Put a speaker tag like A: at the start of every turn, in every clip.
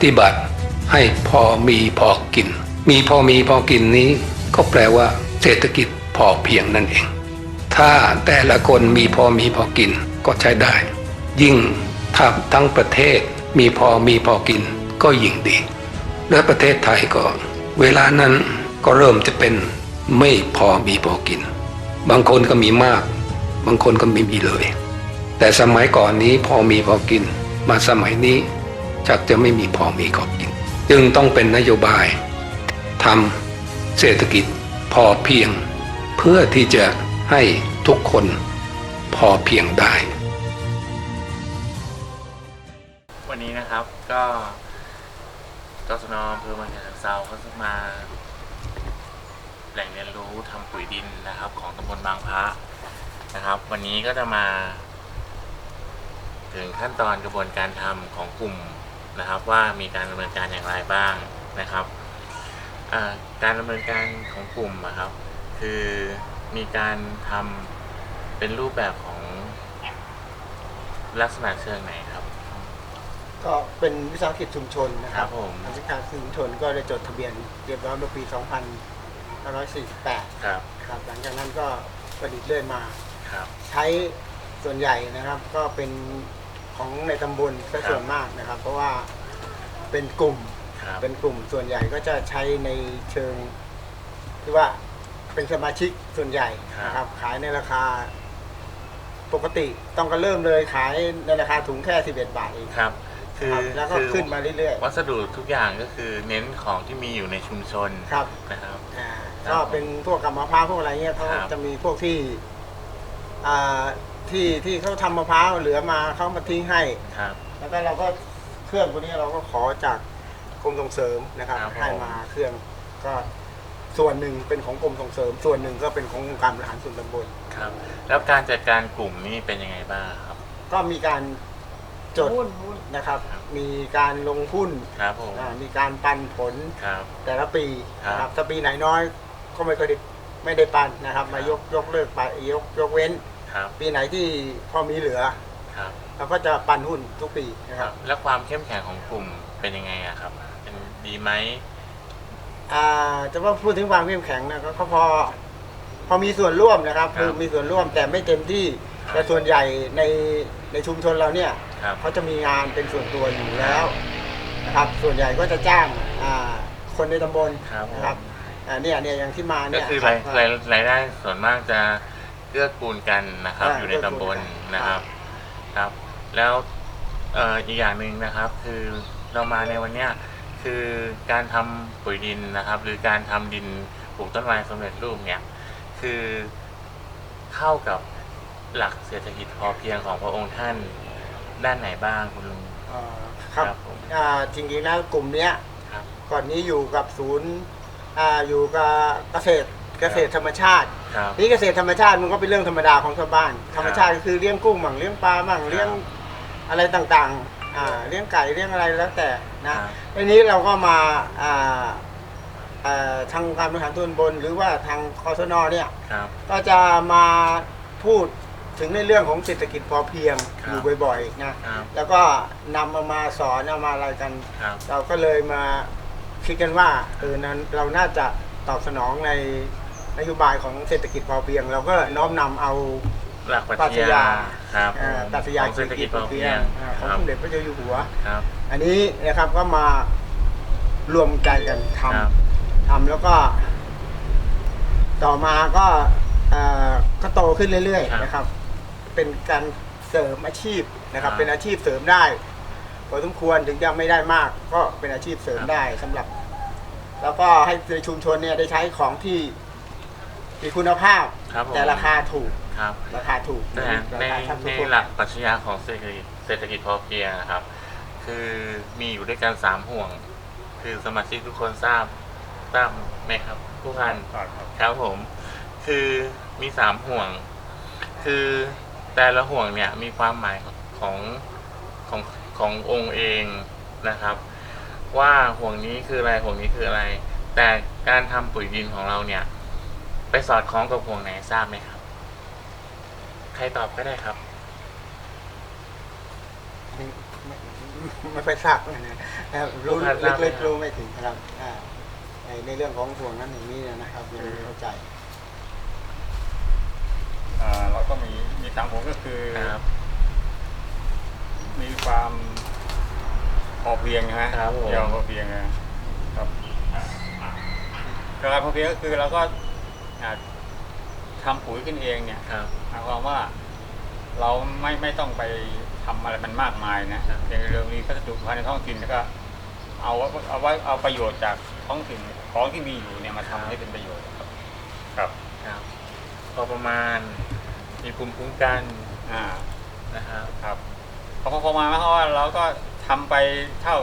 A: ปฏิบัติให้พอมีพอกิน มีพอมีพอกินนี้ ก็แปลว่า เศรษฐกิจพอเพียงนั่นเอง ถ้าแต่ละคนมีพอมีพอกินก็ใช้ได้ ยิ่งถ้าทั้งประเทศมีพอมีพอกินก็ยิ่งดี และประเทศไทยก็ เวลานั้นก็เริ่มจะเป็นไม่พอมีพอกิน บางคนก็มีมาก บางคนก็ไม่มีเลย แต่สมัยก่อนนี้พอมีพอกิน มาสมัยนี้ จักจะไม่มีพอมีพอกิน จึงต้องเป็นนโยบายทำเศรษฐกิจพอเพียง เพื่อที่จะให้ทุกคนพอเพียงได้
B: วันนี้นะครับก็กศนอำเภอเมืองฉะเชิงเซาเขาจะมา แหล่งเรียนรู้ทำปุ๋ยดินนะครับ ของตำบลบางพระนะครับ วันนี้ก็จะมา ถึงขั้นตอนกระบวนการทำของกลุ่ม นะครับว่ามีการดำเนินการอย่างไรบ้างนะครับอ่าการดำเนินการของกลุ่มอะครับ คือมีการทำเป็นรูปแบบของลักษณะเชิงไหนครับ
C: ก็เป็นวิสาหกิจชุมชนนะค
B: ครั
C: รับบ
B: ผม
C: วิสาหกิจชุมชนก็ได้จดทะเบียนเรียบร้อยเมื่อปี 2548
B: ครับ
C: ครับ หลังจากนั้นก็ประดิษฐ์เรื่อยมา
B: ครับ
C: ใช้ส่วนใหญ่นะครับ ก็เป็น ของในตำบลก็
B: ครับ
C: ส่วนมากนะครับ เพราะว่าเป็นกลุ่ม
B: ครับ
C: เป็นกลุ่มส่วนใหญ่ก็จะใช้ในเชิงที่ว่าเป็นสมาชิกส่วนใหญ่นะครับ ขายในราคา ปกติต้องก็เริ่มเลยขายในราคาถุงแค่ 11 บาทเอง
B: ครับ คือ
C: ครับแล้วก็
B: คือ
C: ขึ้นมาเรื่อย
B: วัสดุทุกอย่างก็คือเน้นของที่มีอยู่ในชุมชน
C: ๆ ครับ
B: นะครับ
C: อ่า
B: ครับ
C: ก็เป็นพวกกับมะพร้าวพวกอะไรเงี้ยเขา
B: ครับ
C: จะมีพวกที่อ่า ที่ที่เขาทำมะพร้าวเหลือมาเขามาทิ้งให้
B: ครับ
C: แล้วก็เราก็เครื่องตัวนี้เราก็ขอจากกรมส่งเสริมนะครับ
B: ครับผม
C: ให้มาเครื่องก็ส่วนหนึ่งเป็นของกรมส่งเสริม ส่วนหนึ่งก็เป็นขององค์การบริหารส่วนตำบล
B: ครับ แล้วการจัดการกลุ่มนี่เป็นยังไงบ้างครับ
C: ก็มีการจดนะครับ
B: ครับ
C: มีการลงหุ้น
B: ครับผม
C: อ่ามีการปันผล
B: ครับ
C: แต่ละปี
B: ครับ
C: นะครับถ้าปีไหนน้อยก็ไม่เคอยได้ไม่ได้ปันนะครับ มายกยกเลิกไปยกยกเว้น
B: ครับ
C: ปีไหนที่พอมีเหลือ
B: ครับ
C: เราก็จะปันหุ้นทุกปีนะ
B: ค
C: ค
B: รั
C: รั
B: บบแล้วความเข้มแข็งของกลุ่มเป็นยังไงอะครับเป็นดีไหม
C: อ่าจะว่าพูดถึงความเข้มแข็งนะก็ก็พอพอมีส่วนร่วมนะครับ
B: ครับ
C: คือมีส่วนร่วมแต่ไม่เต็มที่
B: ครับ
C: แต่ส่วนใหญ่ในในชุมชนเราเนี่ย
B: ครับ
C: เขาจะมีงานเป็นส่วนตัวอยู่แล้วนะครับ ส่วนใหญ่ก็จะจ้างอ่าคนในตำบล
B: ครับ
C: นะครับอ่าเนี่ยเนี่ยอย่างที่มา
B: ก็
C: เนี่ย
B: คือ
C: ค
B: ราย
C: บ
B: รายรายได้ส่วนมากจะ เกื้อกูลกันนะครับ
C: อ่า
B: อยู่ในตำบล
C: เกื้อกูลกัน
B: นะครับครับ แล้วเอ่ออีกอย่างหนึ่งนะครับ คือเรามาในวันเนี้ยคือการทำปุ๋ยดินนะครับ หรือการทำดินปลูกต้นไม้สำเร็จรูปเนี่ยคือเข้ากับหลักเศรษฐกิจพอเพียงของพระองค์ท่านด้านไหนบ้างคุณลุง
C: อ่าครับ
B: ครับผม
C: อ่าจริงๆแล้วกลุ่มเนี้ย
B: ครับ
C: ก่อนนี้อยู่กับศูนย์อ่าอยู่กับเกษตร เกษตรธรรมชาติ
B: ครับ
C: นี่เกษตรธรรมชาติมันก็เป็นเรื่องธรรมดาของชาวบ้าน ธรรมชาติก็คือเลี้ยงกุ้งบ้างเลี้ยงปลาบ้างเลี้ยงอะไรต่างๆอ่าเลี้ยงไก่เลี้ยงอะไรแล้วแต่นะครับทีนี้เราก็มาอ่าอ่าทางการบริหารส่วนบน หรือว่าทางคอสนเนี่ย
B: ครับ
C: ก็จะมาพูดถึงในเรื่องของเศรษฐกิจพอเพียง
B: ครับ
C: อยู่บ่อยๆนะครับ แล้วก็นำเอามาสอนเอามาอะไรกัน
B: ครับ
C: เราก็เลยมาคิดกันว่าเออนั้นเราน่าจะตอบสนองใน นโยบายของเศรษฐกิจพอเพียง เราก็น้อมนำเอา
B: หลักปรั
C: ปรั
B: ช
C: ช
B: ญา
C: ญา
B: ครับ
C: เอ่อปรัชญา
B: ของเศรษฐกิจพอเพียง
C: อ่า
B: ค
C: ของ
B: รับ
C: สมเด็จพระเจ้าอยู่หัว
B: ครับ
C: อันนี้นะครับก็มารวมใจกันท
B: ครับำ
C: ทำแล้วก็ ต่อมาก็เอ่อก็โตขึ้นเรื่อย
B: ครับ
C: ๆนะครับ เป็นการเสริมอาชีพนะครับ
B: ครับ
C: เป็นอาชีพเสริมได้พอสมควรถึงจะไม่ได้มาก ก็เป็นอาชีพเสริม
B: ครับ
C: ได้สำหรับ แล้วก็ให้ในชุมชนเนี่ยได้ใช้ของที่ มีคุณภาพ
B: ครับผม
C: แต่ราคาถูก
B: ครับ
C: ราคาถูก
B: แต่ใน
C: ราคาทับ
B: ใน
C: ทั่วๆ
B: หลักปรัชญาของเศรษฐกิจเศรษฐกิจพอเพียงนะครับ คือมีอยู่ด้วยกันสามห่วง คือสมาชิกทุกคนทราบทราบไหมครับ ผู้พันครับผม คือมีสามห่วง คือแต่ละห่วงเนี่ยมีความหมายของของขององค์เองนะครับ ว่าห่วงนี้คืออะไรห่วงนี้คืออะไร แต่การทำปุ๋ยดินของเราเนี่ย ไปสอดคล้องกับห่วงไหนทราบไหมครับ ใครตอบก็ได้ครับ
C: ไม่ไม่ไม่ค่อยทราบนะนะครับรู้
B: ผู้พันทราบไหม
C: เล็ก
B: ครับ
C: ๆรู้ไม่ถึงครับอ่าในในเรื่องของห่วงนั้นอย่างนี้นะครับยังไม่เข้าใจ
D: อ่าเราก็มีมีสามผมก็คือ
B: ครับ
D: มีความพอเพียงนะฮะ
B: ครับผม
D: เดียวพอเพียงนะครับการพอเพียงก็คือเราก็อ่า ทำปุ๋ยขึ้นเองเนี่ย
B: ครับ
D: หมายความว่าเราไม่ไม่ต้องไปทำอะไรมันมากมายนะครับอย่างเรื่องนี้ก็จะถูกภายในท้องถิ่นแล้วก็ เอาไว้เอาไว้เอาประโยชน์จากท้องถิ่นของที่มีอยู่เนี่ยมาทำให้เป็นประโยชน์ครับ ครับ
B: ครับพอประมาณมีภูมิคุ้มกัน
D: อ่า
B: นะครับ
D: ครับพอพอมาเพราะว่าเราก็ทำไปเท่า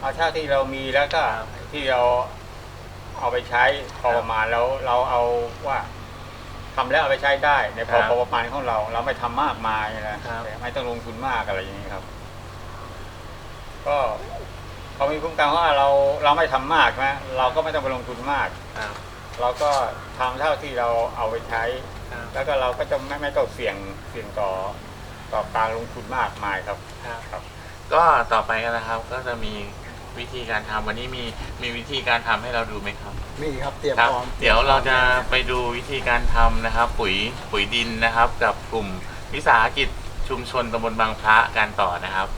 D: เอาเท่าที่เรามีแล้วก็ที่เรา เอาไปใช้พอประมาณแล้วเราเอาว่าทำแล้วเอาไปใช้ได้ในพอ
B: ครับ
D: พอประมาณของเรา เราไม่ทำมากมายนะครับแต่ไม่ต้องลงทุนมากอะไรอย่างนี้ครับ ก็พอมีคุ้มกันว่าเราเราไม่ทำมากนะเราก็ไม่ต้องไปลงทุนมาก
B: ครับ
D: เราก็ทำเท่าที่เราเอาไปใช้
B: ครับ
D: แล้วก็เราก็จะไม่ไม่ต้องเสี่ยงเสี่ยงต่อต่อการลงทุนมากมายครับ
B: ครับ
D: ครับ
B: ก็ต่อไปกันนะครับ ก็จะมี วิธีการทำวันนี้มีมีวิธีการทำให้เราดูไหมครับ
C: มีครับเตรียม
B: ครับ
C: พร้อม
B: เดี๋ยวเราจะไปดูวิธีการทำนะครับ ปุ๋ยปุ๋ยดินนะครับ กับกลุ่มวิสาหกิจชุมชนตำบลบางพระกันต่อนะครับ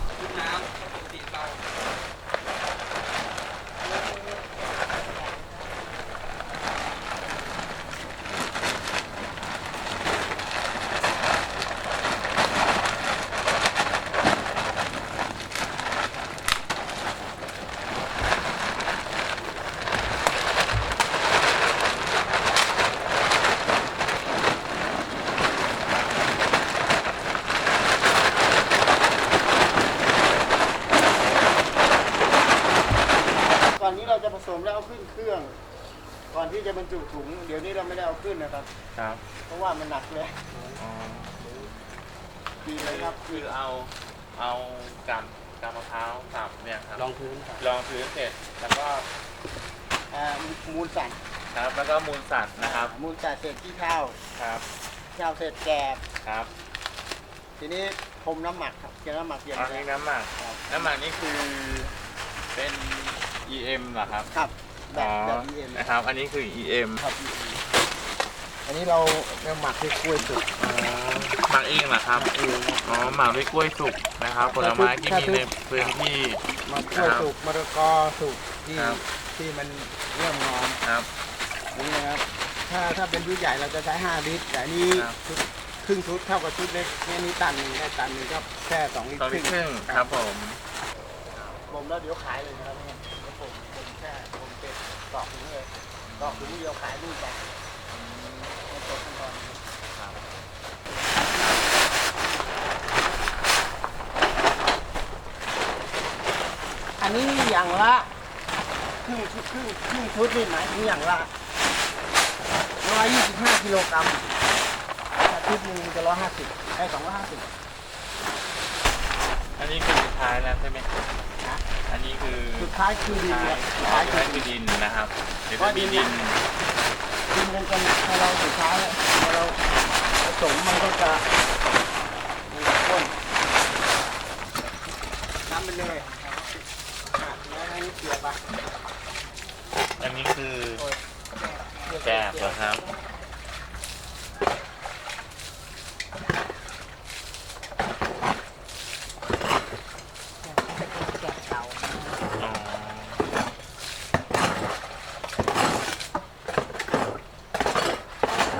C: ก่อนนี้เราจะผสมแล้วเอาขึ้นเครื่อง ก่อนที่จะบรรจุถุง เดี๋ยวนี้เราไม่ได้เอาขึ้นนะครับ
B: ครับ
C: เพราะว่ามันหนักเลย
B: อ๋อ
C: ดีเลยครับ
B: คือเอาเอากำกำมะพร้าวสับเนี่ยค รับ
C: ลองพื้นครับ
B: รองพื้นเสร็จแล้วก็
C: อ่ามูลสัตว์
B: ครับ แล้วก็มูลสัตว์นะครับ
C: มูลสัตว์เสร็จที่ข้าว
B: ครับ
C: ข้าวเสร็จแกบ
B: ครับ
C: ทีนี้พรมน้ำหมักครับเกี่ยวน้ำหมักเย็น
B: อันนี้น้ำหมัก
C: ครับ
B: น้ำหมักนี่คือเป็น EM เหรอครับ
C: ครับแบบแบบ EM
B: นะครับ อันนี้คือ EM
C: ครับ EM อันนี้เราเราหมักด้วยกล้วยสุก
B: อ๋อหมักเองเหรอครับ
C: เองครับ
B: อ๋อหมักด้วยกล้วยสุกนะครับ ผลไม้ที่มีในพื้นที่
C: มะกล้วยสุกมะละกอสุกที่
B: ครับ
C: ที่มันเริ่มงอม
B: ครับ
C: นี่นะครับ ถ้าถ้าเป็นชุดใหญ่เราจะใช้ 5 ลิตร แต่อันนี้
B: ครับ
C: ชุดครึ่งชุดเท่ากับชุดเล็กเนี่ยนี่ตันหนึ่งได้ตันหนึ่งก็แค่2ลิตร
B: ตอนนี้ครึ่งครับผม
C: ผมแล้วเดี๋ยวขายเลยนะครับเนี่ยแล้วผมผมแค่ผมเป็ดตอกถุงเลยตอกถุงเดียวขายลูกไปไม่ตกขั้นตอนนี้ อันนี้อย่างละครึ่งชุดครึ่งครึ่งชุดนี่หมายถึงอย่างละร้อยยี่สิบห้ากิโลกรัมถ้าชุดหนึ่งจะร้อยห้าสิบได้สองร้อยห้าสิบ
B: อันนี้คือสุดท้ายแล้วใช่ไหมครับ
C: นะ
B: อันนี้คือ
C: สุดท้ายคือดิน
B: ท้าย
C: ครับสุด
B: อ๋อ
C: ท้าย
B: สุด
C: คื
B: ท้า
C: อย
B: คือดินนะครับ เดี๋ยว
C: เพราะ
B: จะมี
C: ดิ
B: ดิ
C: น
B: น
C: น่ะดินมันจะหนักพอเราสุดท้ายแล้วพอเราผสมมันก็จะมีข้นน้ำไปเลยอะแล้วให้เกลือไป
B: อันนี้คือ แกบเหรอครับ
C: แกะเก่า
B: อ๋อ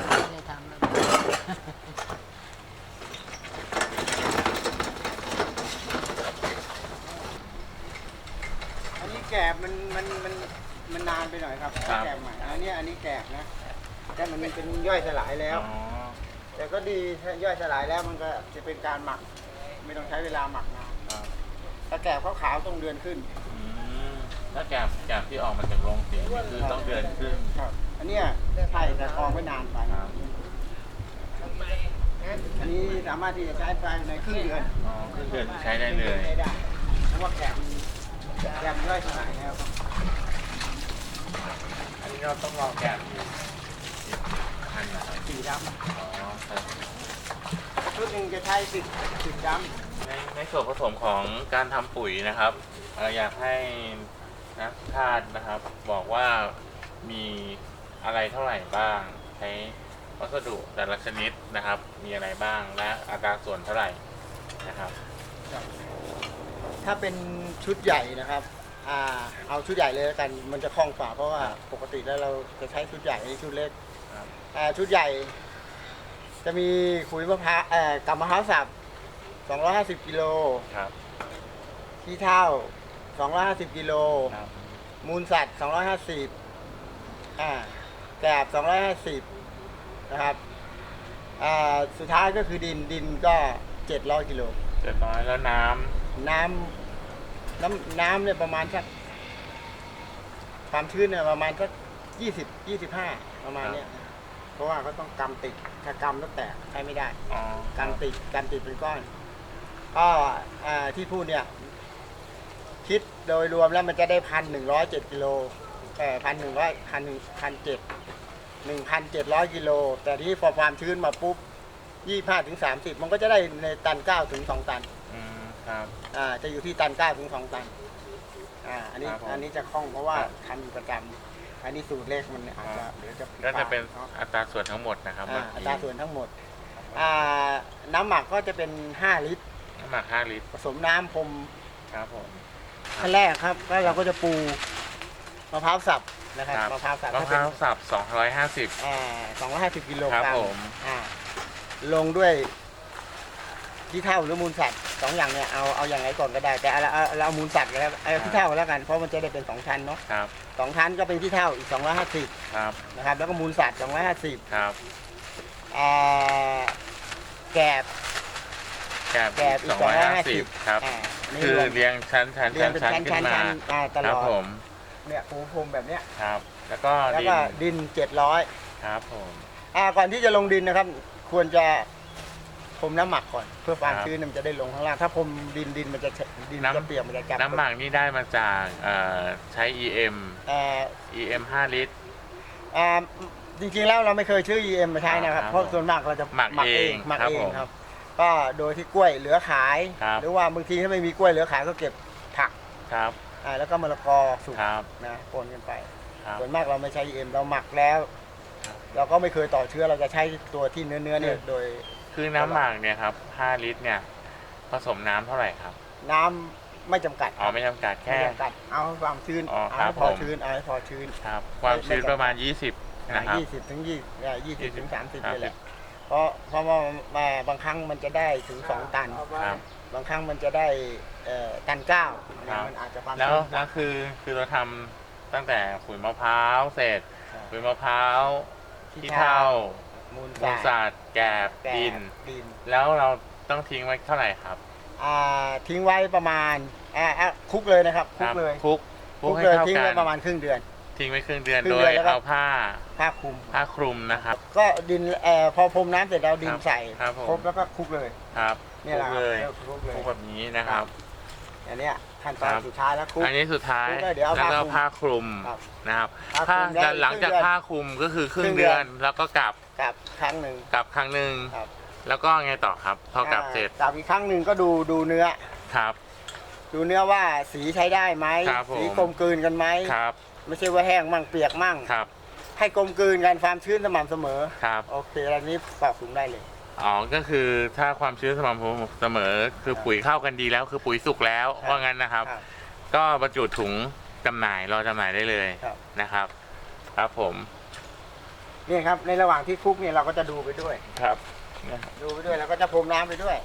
E: ไม่ได้ทำแล้ว
C: อันนี้แกบมันมันมันมันนานไปหน่อยครับแกบใหม่อันนี้อันนี้แกบนะแต่มัน เป็นย่อยสลายแล้ว
B: อ๋อ
C: แต่ก็ดีถ้าย่อยสลายแล้วมันก็จะเป็นการหมัก ไม่ต้องใช้เวลาหมักนาน
B: ครับ
C: ถ้าแกบขาวๆต้องเดือนขึ้น
B: อืมถ้าแกบแกบที่ออกมาจากโรงสีนี่คือต้องเดือนครึ่ง
C: ครับ อันเนี้ยใช่แต่กองไว้นานไป
B: ครับ
C: อันนี้สามารถที่จะใช้ภายในครึ่งเดือน
B: อ๋อครึ่งเดือนใช้ได้เลย
C: ใช้ได้เพราะว่าแกมแกมย่อยสลายแล้วครับ
B: อันนี้เราต้องรอแกบอยู่อีกพันนะครับ
C: สีด
B: อ๋อครับำ
C: ชุดหนึ่งจะใช้สิบสิบดำ
B: ในในส่วนผสมของการทำปุ๋ยนะครับเอ่ออยากให้นักทาสนะครับ บอกว่ามีอะไรเท่าไหร่บ้าง ใช้วัสดุแต่ละชนิดนะครับ มีอะไรบ้างและอัตราส่วนเท่าไหร่นะครับ
C: ถ้าเป็นชุดใหญ่นะครับอ่าเอาชุดใหญ่เลยแล้วกันมันจะคล่องกว่าเพราะว่า
B: ครับ
C: ปกติแล้วเราจะใช้ชุดใหญ่นี่ชุดเล็ก
B: ครับ
C: อ่า ชุดใหญ่ จะมีขุยมะพร้าวเอ่อกำมะพร้าวสับ 250 กิโล
B: ครับ
C: ขี้เถ้า250 กิโล
B: ครับ
C: มูลสัตว์ 250อ่าแกบ250 นะครับอ่าสุดท้ายก็คือดินดินก็ 700 กิโล
B: เจ็ดร้อยแล้วน้ำ
C: น้ำน้ำน้ำเนี่ยประมาณสักความชื้นเนี่ยประมาณสักยี่สิบยี่สิบห้าประมาณเนี้ย เพราะว่าเขาต้องกำติดถ้ากำแล้วแตกใช้ไม่ได้
B: อ๋อกำ
C: ติดกำติดเป็นก้อน ก็อ่าที่พูดเนี่ย คิดโดยรวมแล้วมันจะได้พันหนึ่งร้อยเจ็ดกิโลเอ่อพันหนึ่งร้อยพันหนึ่งพันเจ็ดหนึ่งพันเจ็ดร้อยกิโล แต่ที่พอความชื้นมาปุ๊บยี่ห้าถึงสามสิบมันก็จะได้ในตันเก้าถึงสองตัน
B: อืมครับ
C: อ่าจะอยู่ที่ตันเก้าถึงสองตัน อ่า อันนี้
B: ครับผม
C: อันนี้จะคล่องเพราะว่า
B: ครับ
C: ทำอยู่ประจำ อันนี้สูตรเลขมันอาจจะเดี๋ยวจะ
B: ก็จะเป็น
C: เนาะ
B: อัตราส่วนทั้งหมดนะครับ
C: อ่า
B: เมื่
C: อั
B: กี้
C: ตราส่วนทั้งหมดอ่าน้ำหมักก็จะเป็น 5 ลิตร
B: น้ำหมักห้าลิตร
C: ผสมน้ำพรม
B: ครับผม
C: ขั้นแรกครับแล้วเราก็จะปูมะพร้าวสับนะครับ
B: ครับ
C: มะพร้าวสับ
B: มะพร้าวสับสองร้อยห้าสิบ
C: อ่าสองร้อยห้าสิบกิโลก
B: ครั
C: รับม
B: ผม
C: อ่าลงด้วย ที่เท่าหรือมูลสัตว์สองอย่างเนี่ยเอาเอาอย่างไรก่อนก็ได้แต่เอาเอาเอาเอามูลสัตว์ก็แล้วเอาที่เท่าก็แล้วกันเพราะมันจะได้เป็นสองชั้นเนาะ
B: ครับ
C: สองชั้นก็เป็นที่เท่าอีก 250
B: ครับ
C: นะครับแล้วก็มูลสัตว์250
B: ครับ
C: อ่าแกบ
B: แกบ
C: แกบอี
B: ส
C: ก
B: องร้อยห้าสิบ
C: 250
B: ครับ
C: อ่านี่
B: คือ
C: รวม
B: เรียงชั้นชั้น
C: เรีย
B: ชั้
C: ง
B: น
C: เป็น
B: ชั้น
C: ชั้น
B: ขึ้น
C: ชั้น
B: มา
C: ชั้นอ่าต
B: ค
C: ล
B: รับ
C: อด
B: ผม
C: เนี่ยปูพรมแบบเนี้ย
B: ครับ แล้วก็
C: แล้ว
B: ดิน
C: ก็ดิน700
B: ครับผม
C: อ่าก่อนที่จะลงดินนะครับ ควรจะพร มน้ำหมักก่อน เพื่อความ
B: ครับ
C: ชื้นมันจะได้ลงข้างล่างถ้าพรมดินดินมันจะดินมันจะเปียกมันจะจับ
B: น้ำหมักนี่ได้มาจากเอ่อใช้ EM
C: อ่า
B: EM 5 ลิตร
C: อ่าจริงๆแล้วเราไม่เคยซื้อ EM มาใช้นะครับ
B: ครับ
C: เพราะส่วนมากเราจะ
B: หมักเอง
C: หมัก
B: ครับ
C: เอง
B: ผม
C: ครับ ก็โดยที่กล้วยเหลือขาย
B: ครับ
C: หรือว่าบางทีถ้าไม่มีกล้วยเหลือขายก็เก็บผัก
B: ครับ
C: อ่าแล้วก็มะละกอสุก
B: ครับ
C: นะปนกันไป
B: ครับ
C: ส่วนมากเราไม่ใช้ EM เราหมักแล้ว เราก็ไม่เคยต่อเชื้อเราจะใช้ตัวที่เนื้อเนื้อๆเนี่ยโดย
B: คือน้ำหมักเนี่ยครับ5ลิตรเนี่ยผสมน้ำเท่าไหร่ครับ
C: น้ำไม่จำกัด
B: อ๋อไม่จำกัด
C: ไม่
B: แค่
C: จำกัดเอาให้ความชื้น
B: อ๋อ
C: เอา
B: ครั
C: ให้
B: บ
C: พอ
B: ผม
C: ชื้นเอาให้พอชื้น
B: ครับความชื้นประมาณ 20 นะครับ
C: ยี่สิบถึงยี่ยี่สิบถึงสามสิบ
B: ครับ
C: เลยแหละ เพราะเพราะว่ามาบางครั้งมันจะได้ถึงสองตัน
B: ครับ
C: บางครั้งมันจะได้เอ่อตันเก้า
B: ครับ
C: มันอาจจะความ
B: แล้ว
C: ชื้น
B: แล้วคือคือเราทำตั้งแต่ขุยมะพร้าวเสร็จ
C: ครับ
B: ขุยมะพร้าวที่เท่า
C: มูล
B: มูล
C: สั
B: สั
C: ตว์
B: ตว์แกบ
C: แกบ
B: ดิน
C: ดิน
B: แล้วเราต้องทิ้งไว้เท่าไหร่ครับ
C: อ่าทิ้งไว้ประมาณอ่าอะคุกเลยนะครับคุ
B: ค
C: ก
B: รับ
C: เลย
B: คลุกคลุ
C: คุ
B: ก
C: ก
B: ให้
C: เลย
B: เข้า
C: ทิ้ง
B: กั
C: ไว้
B: น
C: ประมาณครึ่งเดือน
B: ทิ้งไว้ครึ่งเดือน
C: ครึ่ง
B: โด
C: เดือยนแล้วก็
B: เอาผ้า
C: ผ้าคลุม
B: ผ้าคลุมนะครับ
C: ก็ดินเอ่อพอพรมน้ำเสร็จแล้วดิน
B: ครับ
C: ใส่
B: ครับผม
C: ครบแล้วก็คลุกเลย
B: ครับ
C: เนี่ยแหละ
B: คลุกเลย
C: ครับคลุกเลย
B: คลุกแบบนี้นะครับ
C: อันเนี้ย ขั้นตอน
B: ครับ
C: สุดท้ายแล้วคลุก
B: อันนี้สุดท้าย
C: คลุกเลยเดี๋ยวเอา
B: แล้วก็
C: ผ้า
B: ผ้าคลุม
C: ครับ
B: นะครับ
C: ผ้าคลุ
B: ผ้าม
C: ได้
B: หลังจาก
C: ครึ่งเดือน
B: ผ้าคลุมก็คือครึ่
C: ครึ่
B: ง
C: งเดื
B: เดื
C: อ
B: อน น แล้วก็กลับ
C: กับครั้งหนึ่ง
B: กลับครั้งหนึ่ง
C: ครับ
B: แล้วก็ไงต่อครับ พอกลับเสร็จ
C: อ่ากลับอีกครั้งหนึ่งก็ดูดูเนื้อ
B: ครับ
C: ดูเนื้อว่าสีใช้ได้ไหม
B: ครับผม
C: สีกลมกลืนกันไหม
B: ครับ
C: ไม่ใช่ว่าแห้งมั่งเปียกมั่ง
B: ครับ
C: ให้กลมกลืนกันความชื้นสม่ำเสมอ
B: ครับ
C: โอเคอันนี้ปรับปรุงได้เลย
B: อ๋อ ก็คือถ้าความชื้นสม่ำเสมอ คือปุ๋ยเข้ากันดีแล้วคือปุ๋ยสุกแล้ว
C: ครับ
B: ว่างั้นนะครับ
C: ครับ
B: ก็บรรจุถุงจำหน่ายรอจำหน่ายได้เลย
C: ครับ
B: นะครับ ครับผม
C: นี่ครับ ในระหว่างที่คลุกเนี่ยเราก็จะดูไปด้วย
B: ครับ
C: ดูไปด้วยแล้วก็จะพรมน้ำไปด้วย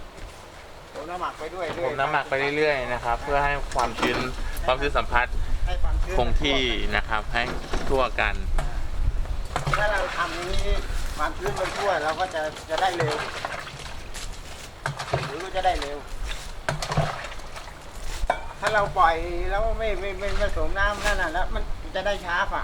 C: พรมน้ำหมักไปด้วย
B: ผมน้ำหมักไปเรื่อยๆนะครับ เพื่อให้ความชื้นความชื้นสัมผัส
C: ให้ความชื้น
B: คงที่นะครับ ให้ทั่วกัน
C: ถ้าเราทำอย่างนี้ ความชื้นมันทั่วเราก็จะจะได้เร็วหรือก็จะได้เร็ว ถ้าเราปล่อยแล้วไม่ไม่ไม่ผสมน้ำนั่นน่ะแล้วมันจะได้ช้าฝ่า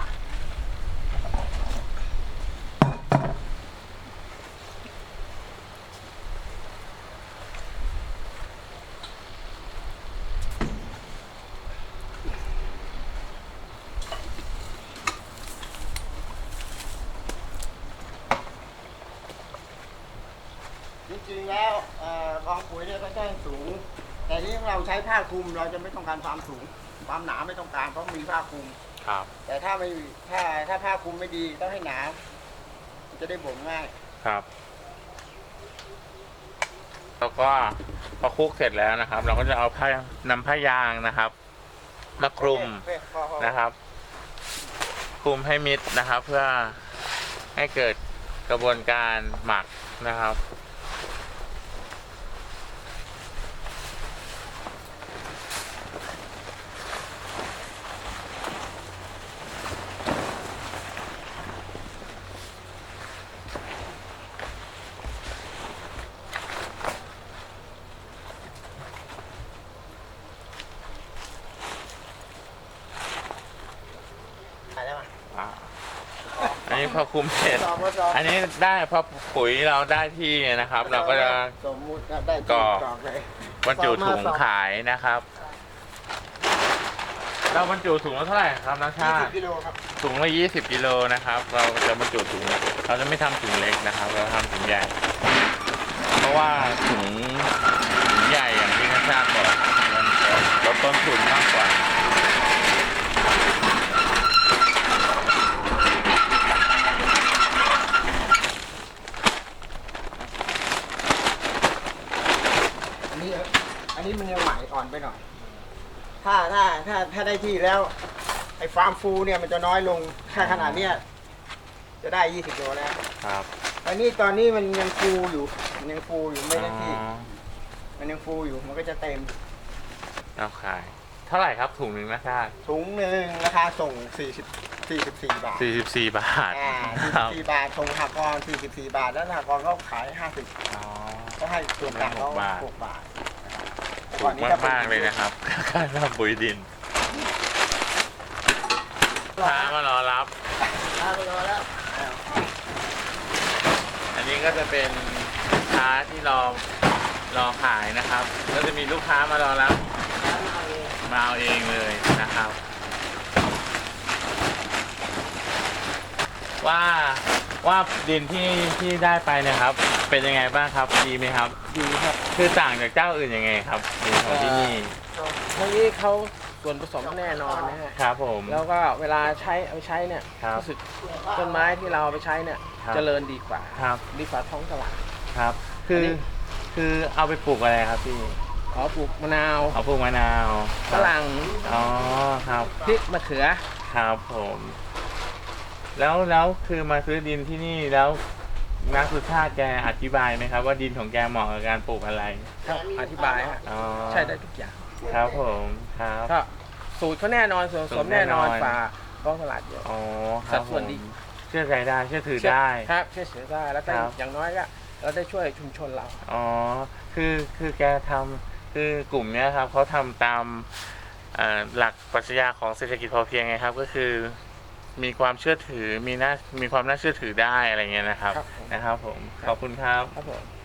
C: จริงๆแล้วเอ่อกองปุ๋ยเนี่ยก็ใช้สูง แต่ที่เราใช้ผ้าคลุมเราจะไม่ต้องการความสูง ความหนาไม่ต้องการเพราะมีผ้าคลุม
B: ครับ
C: แต่ถ้าไม่ถ้าถ้าผ้าคลุมไม่ดีต้องให้หนามันจะได้บ่มง่าย
B: ครับ แล้วก็พอคลุกเสร็จแล้วนะครับ เราก็จะเอาผ้านำผ้ายางนะครับ มาคลุม
C: เพื่อพอพอ
B: นะครับ คลุมให้มิดนะครับ เพื่อให้เกิดกระบวนการหมักนะครับ
C: ถ่ายได้ไหม
B: อ่าอันนี้ พอคลุมเสร็จ
C: สอบมาสอบ
B: อันนี้ได้พอปุ๋ยเราได้ที่นะครับ เราก็จะ
C: สมมุติได้
B: กรอก
C: กรอกเลย
B: บรรจุถุงขายนะครับ เราบรรจุถุงละเท่าไหร่ครับนัก
C: ยี่
B: ชา
C: สิ
B: ติ
C: บกิโลครับ
B: ถุงละยี่สิบกิโลนะครับ เราจะบรรจุถุง เราจะไม่ทำถุงเล็กนะครับ เราทำถุงใหญ่ เพราะว่าถุงถุงใหญ่อย่างที่นักชาติบอกมันจะลดต้นทุนมากกว่า
C: อันนี้อันนี้ มันยังใหม่อ่อนไปหน่อย ถ้าถ้าถ้าถ้าได้ที่แล้วไอ้ฟาร์มฟูเนี่ยมันจะน้อยลงแค่ขนาดเนี้ยจะได้ยี่สิบโลแล้ว
B: ครับ
C: อันนี้ตอนนี้มันยังฟูอยู่มันยังฟูอยู่ไม่ได้ที่
B: อ๋อ
C: มันยังฟูอยู่มันก็จะเต็ม
B: เราขาย เท่าไหร่ครับถุงหนึ่งนะชาติ
C: ถุงหนึ่งราคาส่ง 40 44 บาท
B: สี่สิบสี่บาท
C: อ่า
B: ครับ
C: 44บาทส่งหากร44 บาท แล้วหากรก็ขาย 50
B: อ๋อ
C: ก็ให้ส่วนต่างเขา
B: หกบาท
C: 6บาทนะครับ
B: ถูกมากมากๆเลยนะครับค่าทำปุ๋ยดินลูกค้ามารอรับ
C: ถ้าไปรอแล้วอ้าว
B: อันนี้ก็จะเป็นลูกค้าที่รอรอขายนะครับ ก็จะมีลูกค้ามารอรับ
C: เอาเอง
B: มาเอาเองเลยนะครับ ว่า ว่าดินที่ที่ได้ไปเนะครับ เป็นยังไงบ้างครับดีไหมครับ
F: ดีครับ
B: คือต่างจากเจ้าอื่นยังไงครับดินของที่นี่
F: ทั้งนี้เขาส่วนผสมแน่นอนนะฮะ
B: ครับผม
F: แล้วก็เวลาใช้เอาไปใช้เนี่ย
B: ครับ
F: รู้สึกต้นไม้ที่เราเอาไปใช้เนี่ย
B: ครับ
F: เจริญดีกว่า
B: ครับ
F: ดีกว่าท้องตลาด
B: ครับ คือ
F: อันนี้
B: คือเอาไปปลูกอะไรครับพี่
F: ขอปลูกมะนาว
B: เอาปลูกมะนาว
F: ฝรั่ง
B: อ๋อครับ
F: พริกมะเขือ
B: ครับผม แล้วแล้วคือมาซื้อดินที่นี่แล้วนักสุชาติแกอธิบายไหมครับ ว่าดินของแกเหมาะกับการปลูกอะไร
F: ครับอธิบายฮะ
B: อ๋อ
F: ใช่ได้ทุกอย่าง
B: ครับผมครับ
F: ก็สูตรเขาแน่นอนส่วนผสมแน่นอน
B: สูตรแน่นอน
F: ฝ่าท้องตลาดเยอะ
B: อ๋อค
F: สั
B: รับ
F: ดส่วนดี
B: ผมเชื่อใจได้เชื่อถือได้
F: ครับเชื่อเสือได้แล้วก็
B: ครับ
F: อย่างน้อยก็เราได้ช่วยชุมชนเรา
B: อ๋อคือคือแกทำคือกลุ่มเนี้ยครับเขาทำตามเอ่อหลักปรัชญาของเศรษฐกิจพอเพียงไงครับ ก็คือ มีความเชื่อถือมีน่ามีความน่าเชื่อถือได้อะไรเงี้ยนะครับ
F: ครับผม
B: นะครับผมขอบคุณครับ
F: ครับผม